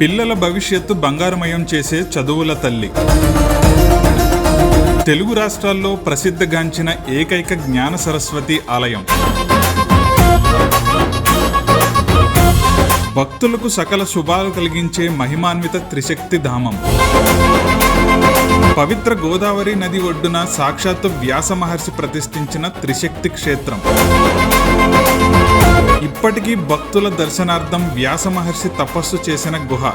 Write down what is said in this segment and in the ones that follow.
పిల్లల భవిష్యత్తు బంగారమయం చేసే చదువుల తల్లి. తెలుగు రాష్ట్రాల్లో ప్రసిద్ధగాంచిన ఏకైక జ్ఞాన సరస్వతి ఆలయం. భక్తులకు సకల శుభాలు కలిగించే మహిమాన్విత త్రిశక్తి ధామం. పవిత్ర గోదావరి నది ఒడ్డున సాక్షాత్తు వ్యాస మహర్షి ప్రతిష్ఠించిన త్రిశక్తి క్షేత్రం. ఇప్పటికీ భక్తుల దర్శనార్థం వ్యాస మహర్షి తపస్సు చేసిన గుహ.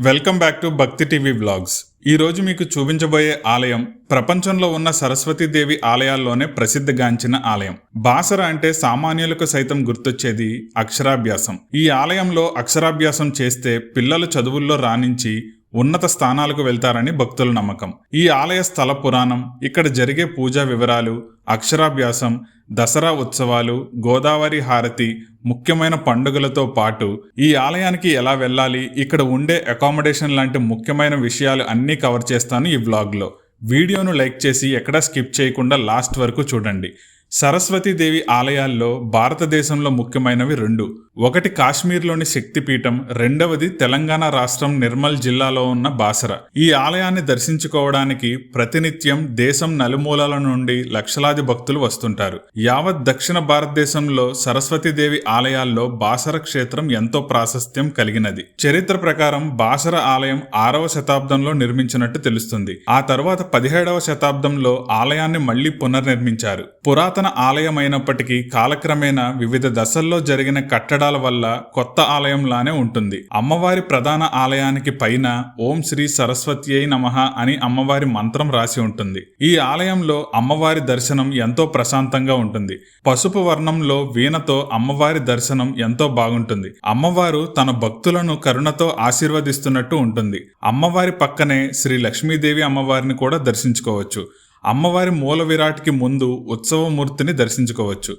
Welcome back to Bhakti TV blogs ఈరోజు మీకు చూపించబోయే ఆలయం ప్రపంచంలో ఉన్న సరస్వతీదేవి ఆలయాల్లోనే ప్రసిద్ధిగాంచిన ఆలయం. బాసర అంటే సామాన్యులకు సైతం గుర్తొచ్చేది అక్షరాభ్యాసం. ఈ ఆలయంలో అక్షరాభ్యాసం చేస్తే పిల్లలు చదువుల్లో రాణించి ఉన్నత స్థానాలకు వెళ్తారని భక్తుల నమ్మకం. ఈ ఆలయ స్థల పురాణం ఇక్కడ జరిగే పూజా వివరాలు అక్షరాభ్యాసం దసరా ఉత్సవాలు గోదావరి హారతి ముఖ్యమైన పండుగలతో పాటు ఈ ఆలయానికి ఎలా వెళ్ళాలి ఇక్కడ ఉండే అకామిడేషన్ లాంటి ముఖ్యమైన విషయాలు అన్నీ కవర్ చేస్తాను ఈ వ్లాగ్లో వీడియోను లైక్ చేసి ఎక్కడా స్కిప్ చేయకుండా లాస్ట్ వరకు చూడండి. సరస్వతీదేవి ఆలయాల్లో భారతదేశంలో ముఖ్యమైనవి రెండు. ఒకటి కాశ్మీర్లోని శక్తిపీఠం రెండవది తెలంగాణ రాష్ట్రం నిర్మల్ జిల్లాలో ఉన్న బాసర. ఈ ఆలయాన్ని దర్శించుకోవడానికి ప్రతినిత్యం దేశం నలుమూలల నుండి లక్షలాది భక్తులు వస్తుంటారు. యావత్ దక్షిణ భారతదేశంలో సరస్వతీదేవి ఆలయాల్లో బాసర క్షేత్రం ఎంతో ప్రాశస్త్యం కలిగినది. చరిత్ర ప్రకారం బాసర ఆలయం ఆరవ శతాబ్దంలో నిర్మించినట్టు తెలుస్తుంది. ఆ తర్వాత పదిహేడవ శతాబ్దంలో ఆలయాన్ని మళ్ళీ పునర్నిర్మించారు. పురాతన ఆలయమైనప్పటికీ కాలక్రమేణా వివిధ దశల్లో జరిగిన కట్టడాలు వల్ల కొత్త ఆలయంలానే ఉంటుంది. అమ్మవారి ప్రధాన ఆలయానికి పైన ఓం శ్రీ సరస్వతి అయి నమః అని అమ్మవారి మంత్రం రాసి ఉంటుంది. ఈ ఆలయంలో అమ్మవారి దర్శనం ఎంతో ప్రశాంతంగా ఉంటుంది. పసుపు వర్ణంలో వీణతో అమ్మవారి దర్శనం ఎంతో బాగుంటుంది. అమ్మవారు తన భక్తులను కరుణతో ఆశీర్వదిస్తున్నట్టు ఉంటుంది. అమ్మవారి పక్కనే శ్రీ లక్ష్మీదేవి అమ్మవారిని కూడా దర్శించుకోవచ్చు. అమ్మవారి మూల విరాట్కి ముందు ఉత్సవమూర్తిని దర్శించుకోవచ్చు.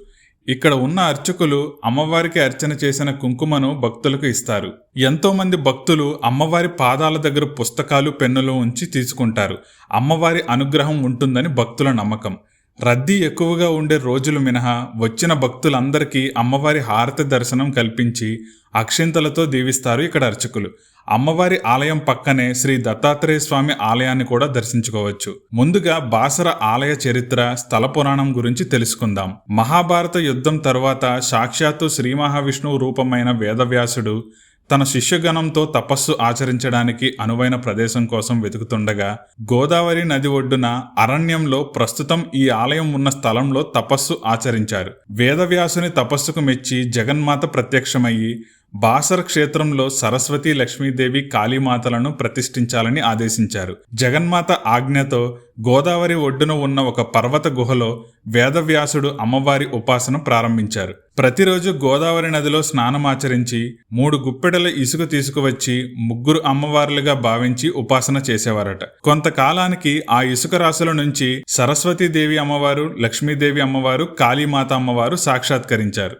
ఇక్కడ ఉన్న అర్చకులు అమ్మవారికి అర్చన చేసిన కుంకుమను భక్తులకు ఇస్తారు. ఎంతో మంది భక్తులు అమ్మవారి పాదాల దగ్గర పుస్తకాలు పెన్నులు ఉంచి తీసుకుంటారు. అమ్మవారి అనుగ్రహం ఉంటుందని భక్తుల నమ్మకం. రద్దీ ఎక్కువగా ఉండే రోజులు మినహా వచ్చిన భక్తులందరికీ అమ్మవారి హారతి దర్శనం కల్పించి అక్షింతలతో దీవిస్తారు ఇక్కడ అర్చకులు. అమ్మవారి ఆలయం పక్కనే శ్రీ దత్తాత్రేయ స్వామి ఆలయాన్ని కూడా దర్శించుకోవచ్చు. ముందుగా బాసర ఆలయ చరిత్ర స్థల పురాణం గురించి తెలుసుకుందాం. మహాభారత యుద్ధం తరువాత సాక్షాత్తు శ్రీ మహావిష్ణువు రూపమైన వేదవ్యాసుడు తన శిష్యగణంతో తపస్సు ఆచరించడానికి అనువైన ప్రదేశం కోసం వెతుకుతుండగా గోదావరి నది ఒడ్డున అరణ్యంలో ప్రస్తుతం ఈ ఆలయం ఉన్న స్థలంలో తపస్సు ఆచరించారు. వేదవ్యాసుని తపస్సుకు మెచ్చి జగన్మాత ప్రత్యక్షమయ్యి బాసర క్షేత్రంలో సరస్వతి లక్ష్మీదేవి కాళీమాతలను ప్రతిష్ఠించాలని ఆదేశించారు. జగన్మాత ఆజ్ఞతో గోదావరి ఒడ్డున ఉన్న ఒక పర్వత గుహలో వేదవ్యాసుడు అమ్మవారి ఉపాసన ప్రారంభించారు. ప్రతిరోజు గోదావరి నదిలో స్నానమాచరించి మూడు గుప్పెడల ఇసుక తీసుకువచ్చి ముగ్గురు అమ్మవార్లుగా భావించి ఉపాసన చేసేవారట. కొంతకాలానికి ఆ ఇసుక రాశుల నుంచి సరస్వతీదేవి అమ్మవారు లక్ష్మీదేవి అమ్మవారు కాళీమాత అమ్మవారు సాక్షాత్కరించారు.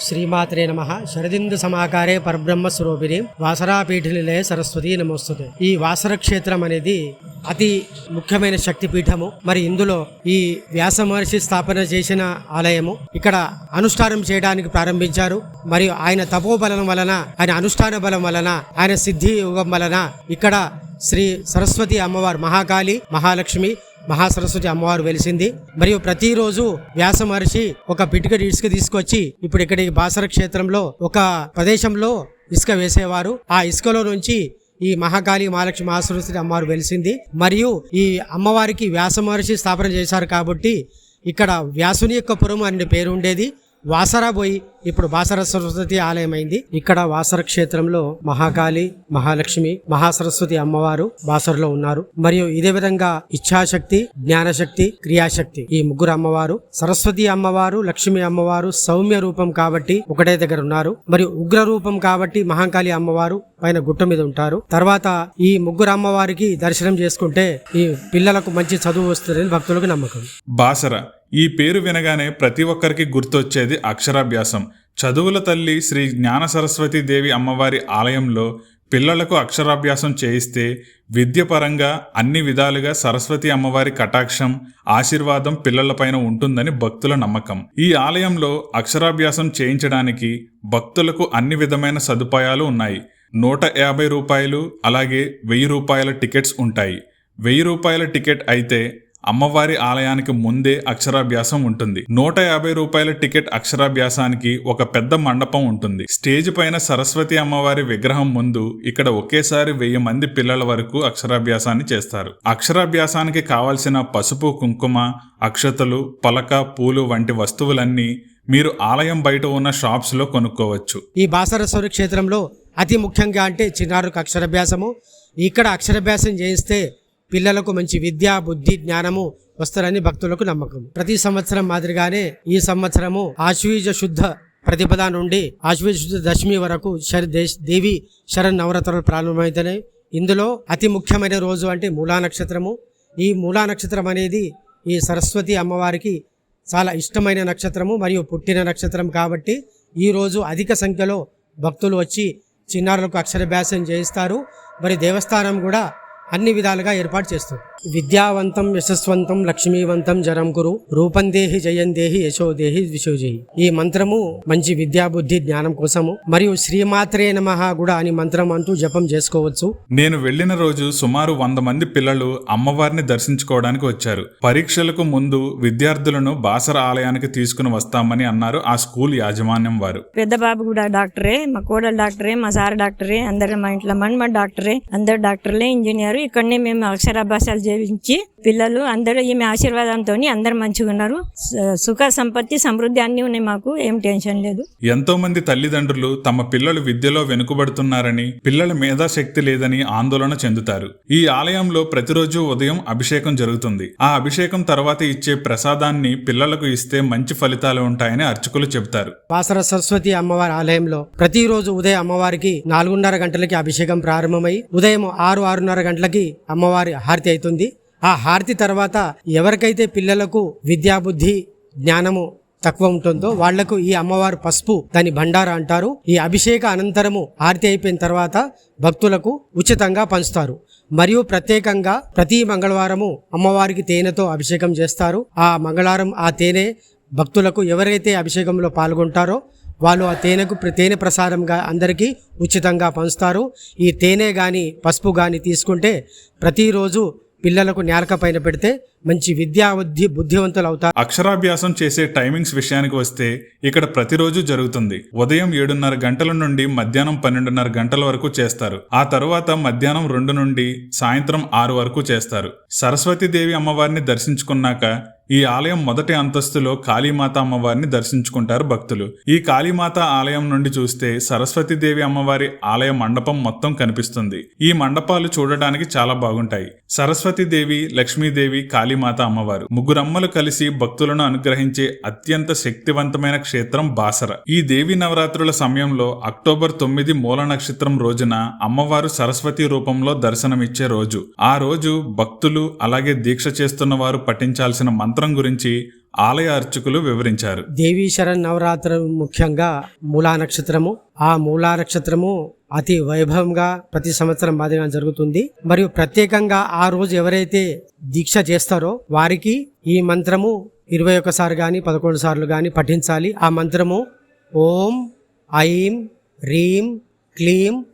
శ్రీమాత్రే నమ. శరదిందు సమాకారే పరబ్రహ్మ స్వరూపిణి. వాసరాపీఠినిలే సరస్వతి నమోస్తుంది ఈ వాసర క్షేత్రం అనేది అతి ముఖ్యమైన శక్తి పీఠము మరి ఇందులో ఈ వ్యాస మహర్షి స్థాపన చేసిన ఆలయము ఇక్కడ అనుష్ఠానం చేయడానికి ప్రారంభించారు. మరియు ఆయన తపోబలం వలన ఆయన అనుష్ఠాన బలం వలన ఆయన సిద్ధి యుగం వలన ఇక్కడ శ్రీ సరస్వతి అమ్మవారు మహాకాళి మహాలక్ష్మి మహాసరస్వతి అమ్మవారు వెలిసింది. మరియు ప్రతిరోజు వ్యాస మహర్షి ఒక పిటిక ఇసుక తీసుకొచ్చి ఇప్పుడు ఇక్కడ బాసర క్షేత్రంలో ఒక ప్రదేశంలో ఇసుక వేసేవారు. ఆ ఇసుకలో నుంచి ఈ మహాకాళి మహాలక్ష్మి మహాసరస్వతి అమ్మవారు వెలిసింది. మరియు ఈ అమ్మవారికి వ్యాస మహర్షి స్థాపన చేశారు కాబట్టి ఇక్కడ వ్యాసుని యొక్క పురం అనే పేరు ఉండేది. వాసరా పోయి ఇప్పుడు వాసర సరస్వతి ఆలయం అయింది ఇక్కడ వాసర క్షేత్రంలో మహాకాళి మహాలక్ష్మి మహాసరస్వతి అమ్మవారు బాసరలో ఉన్నారు. మరియు ఇదే విధంగా ఇచ్ఛాశక్తి జ్ఞానశక్తి క్రియాశక్తి ఈ ముగ్గురు అమ్మవారు సరస్వతి అమ్మవారు లక్ష్మి అమ్మవారు సౌమ్య రూపం కాబట్టి ఒకటే దగ్గర ఉన్నారు. మరియు ఉగ్ర రూపం కాబట్టి మహాకాళి అమ్మవారు పైన గుట్ట మీద ఉంటారు. తర్వాత ఈ ముగ్గురు అమ్మవారికి దర్శనం చేసుకుంటే ఈ పిల్లలకు మంచి చదువు వస్తుందని భక్తులకు నమ్మకం. బాసర ఈ పేరు వినగానే ప్రతి ఒక్కరికి గుర్తొచ్చేది అక్షరాభ్యాసం. చదువుల తల్లి శ్రీ జ్ఞాన సరస్వతి దేవి అమ్మవారి ఆలయంలో పిల్లలకు అక్షరాభ్యాసం చేయిస్తే విద్యపరంగా అన్ని విధాలుగా సరస్వతి అమ్మవారి కటాక్షం ఆశీర్వాదం పిల్లలపైన ఉంటుందని భక్తుల నమ్మకం. ఈ ఆలయంలో అక్షరాభ్యాసం చేయించడానికి భక్తులకు అన్ని విధమైన సదుపాయాలు ఉన్నాయి. నూట యాభై రూపాయలు అలాగే వెయ్యి రూపాయల టికెట్స్ ఉంటాయి. వెయ్యి రూపాయల టికెట్ అయితే అమ్మవారి ఆలయానికి ముందే అక్షరాభ్యాసం ఉంటుంది. నూట యాభై రూపాయల టికెట్ అక్షరాభ్యాసానికి ఒక పెద్ద మండపం ఉంటుంది. స్టేజ్ పైన సరస్వతి అమ్మవారి విగ్రహం ముందు ఇక్కడ ఒకేసారి వెయ్యి మంది పిల్లల వరకు అక్షరాభ్యాసాన్ని చేస్తారు. అక్షరాభ్యాసానికి కావలసిన పసుపు కుంకుమ అక్షతలు పలక పూలు వంటి వస్తువులన్నీ మీరు ఆలయం బయట ఉన్న షాప్స్లో కొనుక్కోవచ్చు. ఈ బాసరేశ్వర క్షేత్రంలో అతి ముఖ్యంగా అంటే చిన్నారుకు అక్షరాభ్యాసము. ఇక్కడ అక్షరాభ్యాసం చేయిస్తే పిల్లలకు మంచి విద్య బుద్ధి జ్ఞానము వస్తారని భక్తులకు నమ్మకం. ప్రతి సంవత్సరం మాదిరిగానే ఈ సంవత్సరము ఆశ్వీజ శుద్ధ ప్రతిపద నుండి ఆశ్వీజ శుద్ధ దశమి వరకు శర దేశ దేవి శరణ్ నవరాత్రులు ప్రారంభమైతేనే. ఇందులో అతి ముఖ్యమైన రోజు అంటే మూలా నక్షత్రము. ఈ మూలా నక్షత్రం అనేది ఈ సరస్వతి అమ్మవారికి చాలా ఇష్టమైన నక్షత్రము మరియు పుట్టిన నక్షత్రం కాబట్టి ఈ రోజు అధిక సంఖ్యలో భక్తులు వచ్చి చిన్నారులకు అక్షరభ్యాసం చేయిస్తారు. మరి దేవస్థానం కూడా అన్ని విధాలుగా ఏర్పాటు చేస్తుంది. విద్యావంతం యశస్వంతం లక్ష్మీవంతం జరం కురు రూపం దేహి జయం దేహి యశో దేహి విశోజేహి ఈ మంత్రము మంచి విద్యా బుద్ధి జ్ఞానం కోసము. మరియు శ్రీమాత్రే నమః కూడా అని మంత్రం అంటూ జపం చేసుకోవచ్చు. నేను వెళ్ళిన రోజు సుమారు వంద మంది పిల్లలు అమ్మవారిని దర్శించుకోవడానికి వచ్చారు. పరీక్షలకు ముందు విద్యార్థులను బాసర ఆలయానికి తీసుకుని వస్తామని అన్నారు ఆ స్కూల్ యాజమాన్యం వారు. పెద్ద బాబు కూడా డాక్టరే మా కోడలు డాక్టరే మా సార్ డాక్టరే అందరు మా ఇంట్లో మన్మ డాక్టరే అందరు డాక్టర్లే ఇంజనీర్ ఇక్కడనే మేము అక్షరాభ్యాసాలు చేయించి పిల్లలు అందరూ ఈమె ఆశీర్వాదంతో అందరు మంచిగా ఉన్నారు. సుఖ సంపత్తి సమృద్ధి అన్నీ ఉన్నాయి మాకు. ఏం టెన్షన్ లేదు. ఎంతో మంది తల్లిదండ్రులు తమ పిల్లలు విద్యలో వెనుకబడుతున్నారని పిల్లల మేధాశక్తి లేదని ఆందోళన చెందుతారు. ఈ ఆలయంలో ప్రతిరోజు ఉదయం అభిషేకం జరుగుతుంది. ఆ అభిషేకం తర్వాత ఇచ్చే ప్రసాదాన్ని పిల్లలకు ఇస్తే మంచి ఫలితాలు ఉంటాయని అర్చకులు చెబుతారు. బాసర సరస్వతి అమ్మవారి ఆలయంలో ప్రతిరోజు ఉదయం అమ్మవారికి నాలుగున్నర గంటలకి అభిషేకం ప్రారంభమై ఉదయం ఆరు ఆరున్నర గంటలకి అమ్మవారి హారతి అవుతుంది. ఆ హారతి తర్వాత ఎవరికైతే పిల్లలకు విద్యాబుద్ధి జ్ఞానము తక్కువ ఉంటుందో వాళ్ళకు ఈ అమ్మవారు పసుపు దాని భండార అంటారు. ఈ అభిషేక అనంతరము హారతి అయిపోయిన తర్వాత భక్తులకు ఉచితంగా పంచుతారు. మరియు ప్రత్యేకంగా ప్రతి మంగళవారము అమ్మవారికి తేనెతో అభిషేకం చేస్తారు. ఆ మంగళవారం ఆ తేనె భక్తులకు ఎవరైతే అభిషేకంలో పాల్గొంటారో వాళ్ళు ఆ తేనెకు ప్ర- తేనె ప్రసాదంగా అందరికీ ఉచితంగా పంచుతారు. ఈ తేనె కానీ పసుపు కానీ తీసుకుంటే ప్రతిరోజు పిల్లలకు నేలక పైన పెడితే మంచి విద్యా బుద్ధి బుద్ధివంతులు అవుతారు. అక్షరాభ్యాసం చేసే టైమింగ్స్ విషయానికి వస్తే ఇక్కడ ప్రతిరోజు జరుగుతుంది. ఉదయం ఏడున్నర గంటల నుండి మధ్యాహ్నం పన్నెండున్నర గంటల వరకు చేస్తారు. ఆ తరువాత మధ్యాహ్నం రెండు నుండి సాయంత్రం ఆరు వరకు చేస్తారు. సరస్వతీదేవి అమ్మవారిని దర్శించుకున్నాక ఈ ఆలయం మొదటి అంతస్తులో కాళీమాత అమ్మవారిని దర్శించుకుంటారు భక్తులు. ఈ కాళీమాత ఆలయం నుండి చూస్తే సరస్వతీదేవి అమ్మవారి ఆలయ మండపం మొత్తం కనిపిస్తుంది. ఈ మండపాలు చూడడానికి చాలా బాగుంటాయి. సరస్వతీదేవి లక్ష్మీదేవి కాళీమాత అమ్మవారు ముగ్గురమ్మలు కలిసి భక్తులను అనుగ్రహించే అత్యంత శక్తివంతమైన క్షేత్రం బాసర. ఈ దేవి నవరాత్రుల సమయంలో అక్టోబర్ తొమ్మిది మూల నక్షత్రం రోజున అమ్మవారు సరస్వతి రూపంలో దర్శనమిచ్చే రోజు. ఆ రోజు భక్తులు అలాగే దీక్ష చేస్తున్న వారు పఠించాల్సిన మంత్ర మంత్రం గురించి ఆలయ అర్చకులు వివరించారు. దేవీ శరణ్ నవరాత్రి ముఖ్యంగా మూలా నక్షత్రము. ఆ మూలా నక్షత్రము అతి వైభవంగా ప్రతి సంవత్సరం మాదిరిగా జరుగుతుంది. మరియు ప్రత్యేకంగా ఆ రోజు ఎవరైతే దీక్ష చేస్తారో వారికి ఈ మంత్రము ఇరవై ఒకసారి కానీ పదకొండు సార్లు కానీ పఠించాలి. ఆ మంత్రము ఓం ఐం హ్రీం క్లీం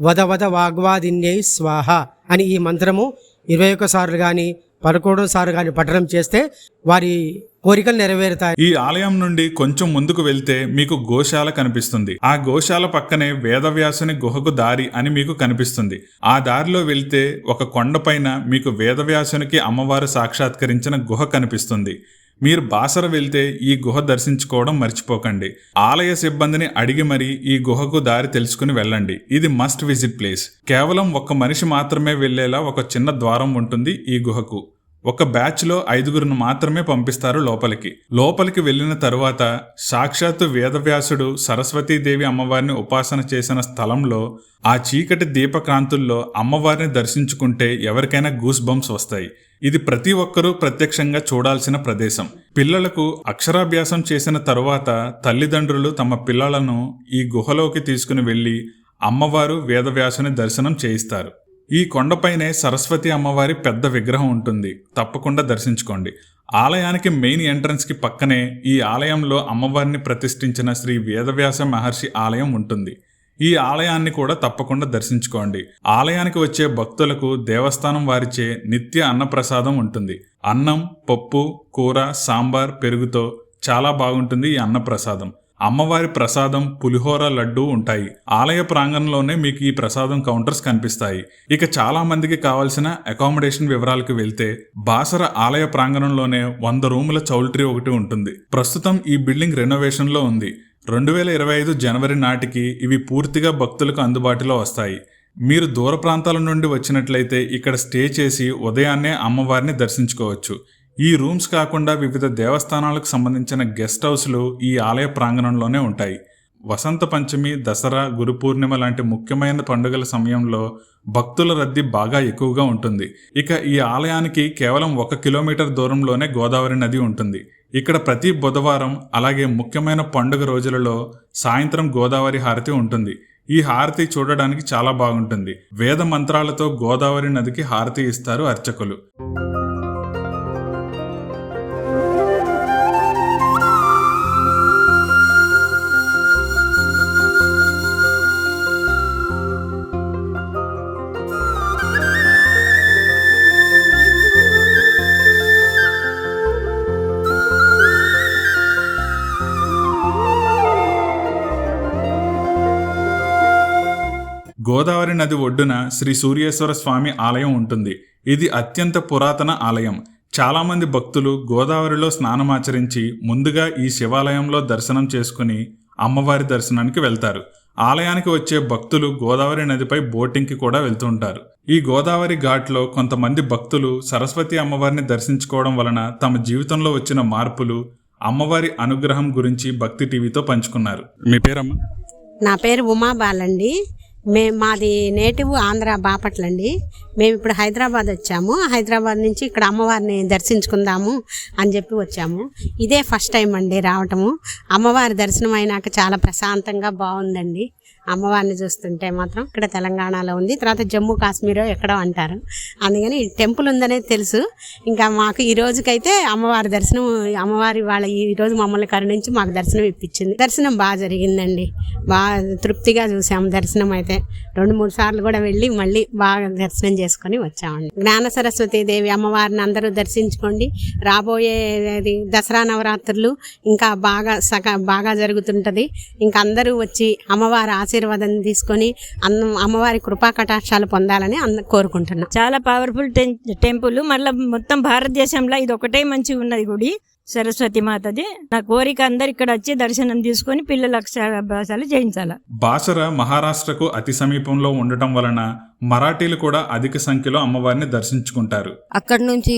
వద వద వాగ్వాదిన్యై స్వాహ అని ఈ మంత్రము ఇరవై సార్లు కానీ పడుకోవడం సార్లు కానీ పట్టడం చేస్తే వారి కోరికలు నెరవేరుతాయి. ఈ ఆలయం నుండి కొంచెం ముందుకు వెళ్తే మీకు గోశాల కనిపిస్తుంది. ఆ గోశాల పక్కనే వేదవ్యాసుని గుహకు దారి అని మీకు కనిపిస్తుంది. ఆ దారిలో వెళ్తే ఒక కొండపైన మీకు వేదవ్యాసునికి అమ్మవారు సాక్షాత్కరించిన గుహ కనిపిస్తుంది. మీరు బాసర వెళ్తే ఈ గుహ దర్శించుకోవడం మర్చిపోకండి. ఆలయ సిబ్బందిని అడిగి మరీ ఈ గుహకు దారి తెలుసుకుని వెళ్ళండి. ఇది మస్ట్ విజిట్ ప్లేస్. కేవలం ఒక్క మనిషి మాత్రమే వెళ్ళేలా ఒక చిన్న ద్వారం ఉంటుంది ఈ గుహకు. ఒక బ్యాచ్లో ఐదుగురును మాత్రమే పంపిస్తారు లోపలికి. లోపలికి వెళ్ళిన తరువాత సాక్షాత్తు వేదవ్యాసుడు సరస్వతీదేవి అమ్మవారిని ఉపాసన చేసిన స్థలంలో ఆ చీకటి దీపకాంతుల్లో అమ్మవారిని దర్శించుకుంటే ఎవరికైనా గూస్ బంప్స్ వస్తాయి. ఇది ప్రతి ఒక్కరూ ప్రత్యక్షంగా చూడాల్సిన ప్రదేశం. పిల్లలకు అక్షరాభ్యాసం చేసిన తరువాత తల్లిదండ్రులు తమ పిల్లలను ఈ గుహలోకి తీసుకుని వెళ్ళి అమ్మవారు వేదవ్యాసుని దర్శనం చేయిస్తారు. ఈ కొండపైనే సరస్వతి అమ్మవారి పెద్ద విగ్రహం ఉంటుంది. తప్పకుండా దర్శించుకోండి. ఆలయానికి మెయిన్ ఎంట్రన్స్కి పక్కనే ఈ ఆలయంలో అమ్మవారిని ప్రతిష్ఠించిన శ్రీ వేదవ్యాస మహర్షి ఆలయం ఉంటుంది. ఈ ఆలయాన్ని కూడా తప్పకుండా దర్శించుకోండి. ఆలయానికి వచ్చే భక్తులకు దేవస్థానం వారిచే నిత్య అన్నప్రసాదం ఉంటుంది. అన్నం పప్పు కూర సాంబార్ పెరుగుతో చాలా బాగుంటుంది ఈ అన్నప్రసాదం. అమ్మవారి ప్రసాదం పులిహోర లడ్డు ఉంటాయి. ఆలయ ప్రాంగణంలోనే మీకు ఈ ప్రసాదం కౌంటర్స్ కనిపిస్తాయి. ఇక చాలా మందికి కావాల్సిన అకామిడేషన్ వివరాలకు వెళ్తే బాసర ఆలయ ప్రాంగణంలోనే వంద రూముల చౌల్ట్రీ ఒకటి ఉంటుంది. ప్రస్తుతం ఈ బిల్డింగ్ రెనోవేషన్లో ఉంది. రెండు వేల ఇరవై ఐదు జనవరి నాటికి ఇవి పూర్తిగా భక్తులకు అందుబాటులో వస్తాయి. మీరు దూర ప్రాంతాల నుండి వచ్చినట్లయితే ఇక్కడ స్టే చేసి ఉదయాన్నే అమ్మవారిని దర్శించుకోవచ్చు. ఈ రూమ్స్ కాకుండా వివిధ దేవస్థానాలకు సంబంధించిన గెస్ట్ హౌస్లు ఈ ఆలయ ప్రాంగణంలోనే ఉంటాయి. వసంత పంచమి దసరా గురు పూర్ణిమ లాంటి ముఖ్యమైన పండుగల సమయంలో భక్తుల రద్దీ బాగా ఎక్కువగా ఉంటుంది. ఇక ఈ ఆలయానికి కేవలం ఒక కిలోమీటర్ దూరంలోనే గోదావరి నది ఉంటుంది. ఇక్కడ ప్రతి బుధవారం అలాగే ముఖ్యమైన పండుగ రోజులలో సాయంత్రం గోదావరి హారతి ఉంటుంది. ఈ హారతి చూడడానికి చాలా బాగుంటుంది. వేద మంత్రాలతో గోదావరి నదికి హారతి ఇస్తారు అర్చకులు. నది ఒడ్డున శ్రీ సూర్యేశ్వర స్వామి ఆలయం ఉంటుంది. ఇది అత్యంత పురాతన ఆలయం. చాలామంది భక్తులు గోదావరిలో స్నానమాచరించి ముందుగా ఈ శివాలయంలో దర్శనం చేసుకుని అమ్మవారి దర్శనానికి వెళ్తారు. ఆలయానికి వచ్చే భక్తులు గోదావరి నదిపై బోటింగ్కి కూడా వెళ్తుంటారు. ఈ గోదావరి ఘాట్లో కొంతమంది భక్తులు సరస్వతి అమ్మవారిని దర్శించుకోవడం వలన తమ జీవితంలో వచ్చిన మార్పులు అమ్మవారి అనుగ్రహం గురించి భక్తి టీవీతో పంచుకున్నారు. మీ పేరమ్మా? నా పేరు ఉమా బాలండి. మే మాది నేటివ్ ఆంధ్ర బాపట్ల అండి మేము ఇప్పుడు హైదరాబాద్ వచ్చాము. హైదరాబాద్ నుంచి ఇక్కడ అమ్మవారిని దర్శించుకుందాము అని చెప్పి వచ్చాము. ఇదే ఫస్ట్ టైం అండి రావటము. అమ్మవారి దర్శనం అయినాక చాలా ప్రశాంతంగా బాగుందండి. అమ్మవారిని చూస్తుంటే మాత్రం ఇక్కడ తెలంగాణలో ఉంది. తర్వాత జమ్మూ కాశ్మీర్ ఎక్కడో అంటారు. అందుకని టెంపుల్ ఉందనేది తెలుసు. ఇంకా మాకు ఈ రోజుకైతే అమ్మవారి దర్శనం అమ్మవారి వాళ్ళ ఈ రోజు మమ్మల్ని కరుణించి మాకు దర్శనం ఇప్పించింది. దర్శనం బాగా జరిగిందండి. బాగా తృప్తిగా చూసాము దర్శనం అయితే. రెండు మూడు సార్లు కూడా వెళ్ళి మళ్ళీ బాగా దర్శనం చేసుకొని వచ్చామండి. జ్ఞాన సరస్వతి దేవి అమ్మవారిని అందరూ దర్శించుకోండి. రాబోయే అది దసరా నవరాత్రులు ఇంకా బాగా సగ బాగా జరుగుతుంటుంది. ఇంకా అందరూ వచ్చి అమ్మవారి ఆశీర్వాదం తీసుకొని అన్న అమ్మవారి కృపా కటాక్షాలు పొందాలని అంద కోరుకుంటున్నాం. చాలా పవర్ఫుల్ టెం టెంపుల్. మళ్ళీ మొత్తం భారతదేశంలో ఇది ఒకటే మంచిగా ఉన్నది గుడి. సరస్వతి మాతది. నా కోరిక అందరు ఇక్కడ వచ్చి దర్శనం తీసుకొని పిల్లల అక్షరాభ్యాసాలు చేయించాల. బాసర మహారాష్ట్రకు అతి సమీపంలో ఉండటం వలన మరాఠీలు కూడా అధిక సంఖ్యలో అమ్మవారిని దర్శించుకుంటారు. అక్కడ నుంచి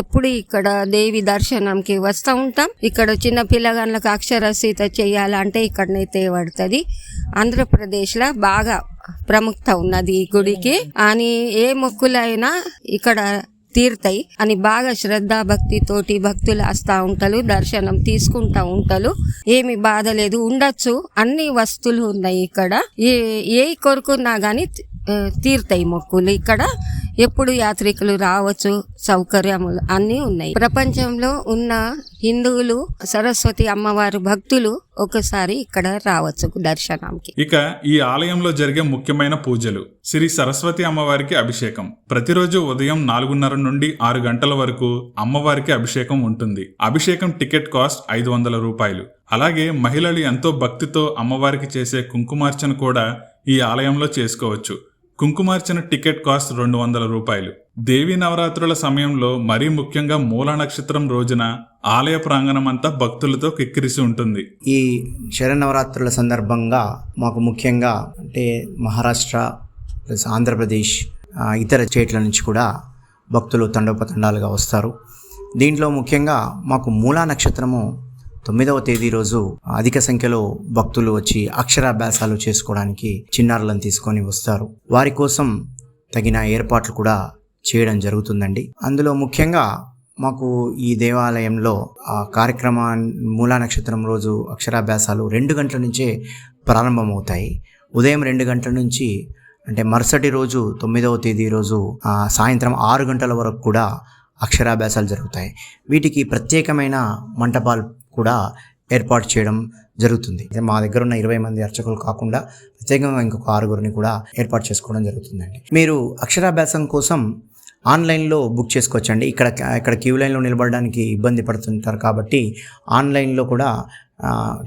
ఎప్పుడు ఇక్కడ దేవి దర్శనంకి వస్తూ ఉంటాం. ఇక్కడ చిన్న పిల్లగాళ్ళకి అక్షరసీత చేయాలంటే ఇక్కడనే తేవడుతుంది ఆంధ్రప్రదేశ్లో బాగా ప్రముఖత ఉన్నది ఈ గుడికి. అని ఏ మొక్కులైనా ఇక్కడ తీరుతాయి అని బాగా శ్రద్ధ భక్తితోటి భక్తులు వస్తూ ఉంటారు దర్శనం తీసుకుంటా ఉంటారు ఏమి బాధ లేదు ఉండొచ్చు. అన్ని వస్తువులు ఉన్నాయి ఇక్కడ. ఏ ఏ కొరకున్నా గానీ తీరుతాయి మొక్కులు ఇక్కడ. ఎప్పుడు యాత్రికులు రావచ్చు సౌకర్యములు అన్నీ ఉన్నాయి. ప్రపంచంలో ఉన్న హిందువులు సరస్వతి అమ్మవారి భక్తులు ఒకసారి ఇక్కడ రావచ్చు దర్శనానికి. ఇక ఈ ఆలయంలో జరిగే ముఖ్యమైన పూజలు శ్రీ సరస్వతి అమ్మవారికి అభిషేకం. ప్రతిరోజు ఉదయం నాలుగున్నర నుండి ఆరు గంటల వరకు అమ్మవారికి అభిషేకం ఉంటుంది. అభిషేకం టికెట్ కాస్ట్ ఐదు వందల రూపాయలు. అలాగే మహిళలు ఎంతో భక్తితో అమ్మవారికి చేసే కుంకుమార్చన కూడా ఈ ఆలయంలో చేసుకోవచ్చు. కుంకుమార్చన టికెట్ కాస్ట్ రెండు వందల రూపాయలు. దేవీ నవరాత్రుల సమయంలో మరీ ముఖ్యంగా మూల నక్షత్రం రోజున ఆలయ ప్రాంగణం అంతా భక్తులతో కిక్కిరిసి ఉంటుంది. ఈ శరన్నవరాత్రుల సందర్భంగా మాకు ముఖ్యంగా అంటే మహారాష్ట్ర ప్లస్ ఆంధ్రప్రదేశ్ ఇతర స్టేట్ల నుంచి కూడా భక్తులు తండోపతండాలుగా వస్తారు. దీంట్లో ముఖ్యంగా మాకు మూలా నక్షత్రము తొమ్మిదవ తేదీ రోజు అధిక సంఖ్యలో భక్తులు వచ్చి అక్షరాభ్యాసాలు చేసుకోవడానికి చిన్నారులను తీసుకొని వస్తారు. వారి కోసం తగిన ఏర్పాట్లు కూడా చేయడం జరుగుతుందండి. అందులో ముఖ్యంగా మాకు ఈ దేవాలయంలో ఆ కార్యక్రమా మూలా నక్షత్రం రోజు అక్షరాభ్యాసాలు రెండు గంటల నుంచే ప్రారంభమవుతాయి. ఉదయం రెండు గంటల నుంచి అంటే మరుసటి రోజు తొమ్మిదవ తేదీ రోజు సాయంత్రం ఆరు గంటల వరకు కూడా అక్షరాభ్యాసాలు జరుగుతాయి. వీటికి ప్రత్యేకమైన మంటపాలు కూడా ఏర్పాటు చేయడం జరుగుతుంది. మా దగ్గర ఉన్న ఇరవై మంది అర్చకులు కాకుండా ప్రత్యేకంగా ఇంకొక ఆరుగురిని కూడా ఏర్పాటు చేసుకోవడం జరుగుతుందండి. మీరు అక్షరాభ్యాసం కోసం ఆన్లైన్లో బుక్ చేసుకోవచ్చండి. ఇక్కడ ఇక్కడ క్యూ లైన్లో నిలబడడానికి ఇబ్బంది పడుతుంటారు కాబట్టి ఆన్లైన్లో కూడా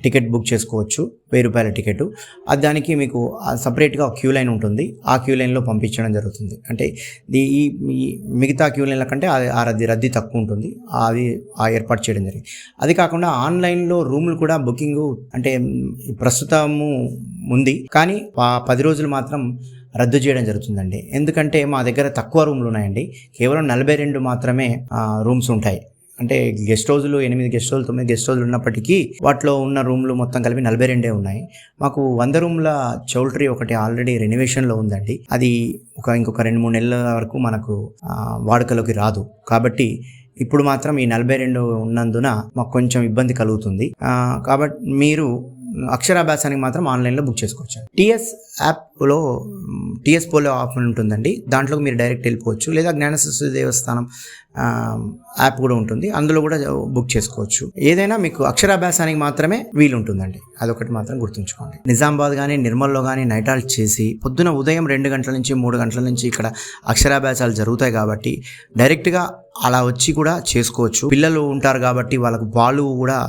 టికెట్ బుక్ చేసుకోవచ్చు వెయ్యి రూపాయల టికెట్. అది దానికి మీకు సపరేట్గా క్యూ లైన్ ఉంటుంది. ఆ క్యూ లైన్లో పంపించడం జరుగుతుంది. అంటే ఈ మిగతా క్యూ లైన్ల కంటే ఆ- రద్దీ రద్దీ తక్కువ ఉంటుంది. అది ఆ ఏర్పాటు చేయడం జరిగింది. అది కాకుండా ఆన్లైన్లో రూములు కూడా బుకింగ్ అంటే ప్రస్తుతము ఉంది. కానీ పది రోజులు మాత్రం రద్దు చేయడం జరుగుతుందండి. ఎందుకంటే మా దగ్గర తక్కువ రూమ్లు ఉన్నాయండి. కేవలం నలభై రెండు మాత్రమే రూమ్స్ ఉంటాయి. అంటే గెస్ట్ హౌస్లు ఎనిమిది గెస్ట్ హౌస్లు తొమ్మిది గెస్ట్ హౌస్లు ఉన్నప్పటికీ వాటిలో ఉన్న రూమ్లు మొత్తం కలిపి నలభై రెండే ఉన్నాయి. మాకు వంద రూమ్ల చౌల్ట్రీ ఒకటి ఆల్రెడీ రెనోవేషన్లో ఉందండి. అది ఒక ఇంకొక రెండు మూడు నెలల వరకు మనకు వాడుకలోకి రాదు. కాబట్టి ఇప్పుడు మాత్రం ఈ నలభై రెండు ఉన్నందున మాకు కొంచెం ఇబ్బంది కలుగుతుంది. కాబట్టి మీరు అక్షరాభ్యాసానికి మాత్రం ఆన్లైన్లో బుక్ చేసుకోవచ్చు. టీఎస్ యాప్లో టిఎస్ పోలో ఆఫర్ ఉంటుందండి. దాంట్లో మీరు డైరెక్ట్ వెళ్ళిపోవచ్చు. లేదా జ్ఞాన దేవస్థానం యాప్ కూడా ఉంటుంది. అందులో కూడా బుక్ చేసుకోవచ్చు. ఏదైనా మీకు అక్షరాభ్యాసానికి మాత్రమే వీలుంటుందండి. అదొకటి మాత్రం గుర్తుంచుకోండి. నిజామాబాద్ కానీ నిర్మల్లో కానీ నైటాల్ చేసి పొద్దున ఉదయం రెండు గంటల నుంచి మూడు గంటల నుంచి ఇక్కడ అక్షరాభ్యాసాలు జరుగుతాయి కాబట్టి డైరెక్ట్గా అలా వచ్చి కూడా చేసుకోవచ్చు. పిల్లలు ఉంటారు కాబట్టి వాళ్ళకు బాలు కూడా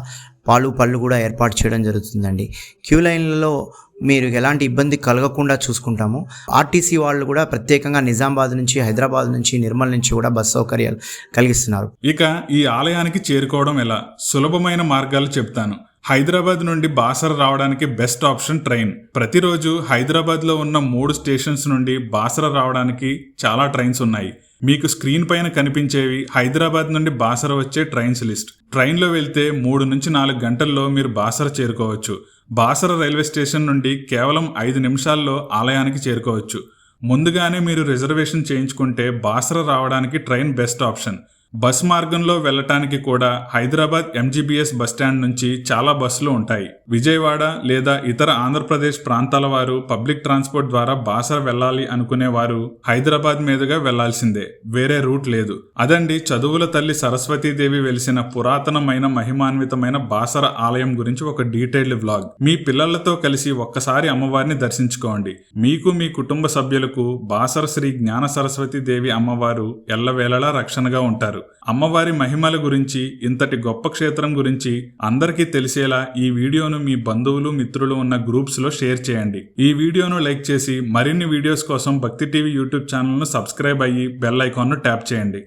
పాలు పళ్ళు కూడా ఏర్పాటు చేయడం జరుగుతుందండి. క్యూ లైన్లలో మీరు ఎలాంటి ఇబ్బంది కలగకుండా చూసుకుంటాము. ఆర్టీసీ వాళ్ళు కూడా ప్రత్యేకంగా నిజామాబాద్ నుంచి హైదరాబాద్ నుంచి నిర్మల్ నుంచి కూడా బస్ సౌకర్యాలు కలిగిస్తున్నారు. ఇక ఈ ఆలయానికి చేరుకోవడం ఎలా? సులభమైన మార్గాలు చెప్తాను. హైదరాబాద్ నుండి బాసర రావడానికి బెస్ట్ ఆప్షన్ ట్రైన్. ప్రతిరోజు హైదరాబాద్లో ఉన్న మూడు స్టేషన్స్ నుండి బాసర రావడానికి చాలా ట్రైన్స్ ఉన్నాయి. మీకు స్క్రీన్ పైన కనిపించేవి హైదరాబాద్ నుండి బాసర వచ్చే ట్రైన్స్ లిస్ట్. ట్రైన్లో వెళ్తే మూడు నుంచి నాలుగు గంటల్లో మీరు బాసర చేరుకోవచ్చు. బాసర రైల్వే స్టేషన్ నుండి కేవలం ఐదు నిమిషాల్లో ఆలయానికి చేరుకోవచ్చు. ముందుగానే మీరు రిజర్వేషన్ చేయించుకుంటే బాసర రావడానికి ట్రైన్ బెస్ట్ ఆప్షన్. బస్ మార్గంలో వెళ్ళటానికి కూడా హైదరాబాద్ ఎంజీబీఎస్ బస్టాండ్ నుంచి చాలా బస్సులు ఉంటాయి. విజయవాడ లేదా ఇతర ఆంధ్రప్రదేశ్ ప్రాంతాల వారు పబ్లిక్ ట్రాన్స్పోర్ట్ ద్వారా బాసర వెళ్ళాలి అనుకునే వారు హైదరాబాద్ మీదుగా వెళ్ళాల్సిందే వేరే రూట్ లేదు. అదండి చదువుల తల్లి సరస్వతీదేవి వెలిసిన పురాతనమైన మహిమాన్వితమైన బాసర ఆలయం గురించి ఒక డీటెయిల్డ్ వ్లాగ్. మీ పిల్లలతో కలిసి ఒక్కసారి అమ్మవారిని దర్శించుకోండి. మీకు మీ కుటుంబ సభ్యులకు బాసర శ్రీ జ్ఞాన సరస్వతి దేవి అమ్మవారు ఎల్లవేళలా రక్షణగా ఉంటారు. అమ్మవారి మహిమల గురించి ఇంతటి గొప్ప క్షేత్రం గురించి అందరికీ తెలిసేలా ఈ వీడియోను మీ బంధువులు మిత్రులు ఉన్న గ్రూప్స్లో షేర్ చేయండి. ఈ వీడియోను లైక్ చేసి మరిన్ని వీడియోస్ కోసం భక్తి టీవీ యూట్యూబ్ ఛానల్ను సబ్స్క్రైబ్ అయ్యి బెల్ ఐకాన్ను ట్యాప్ చేయండి.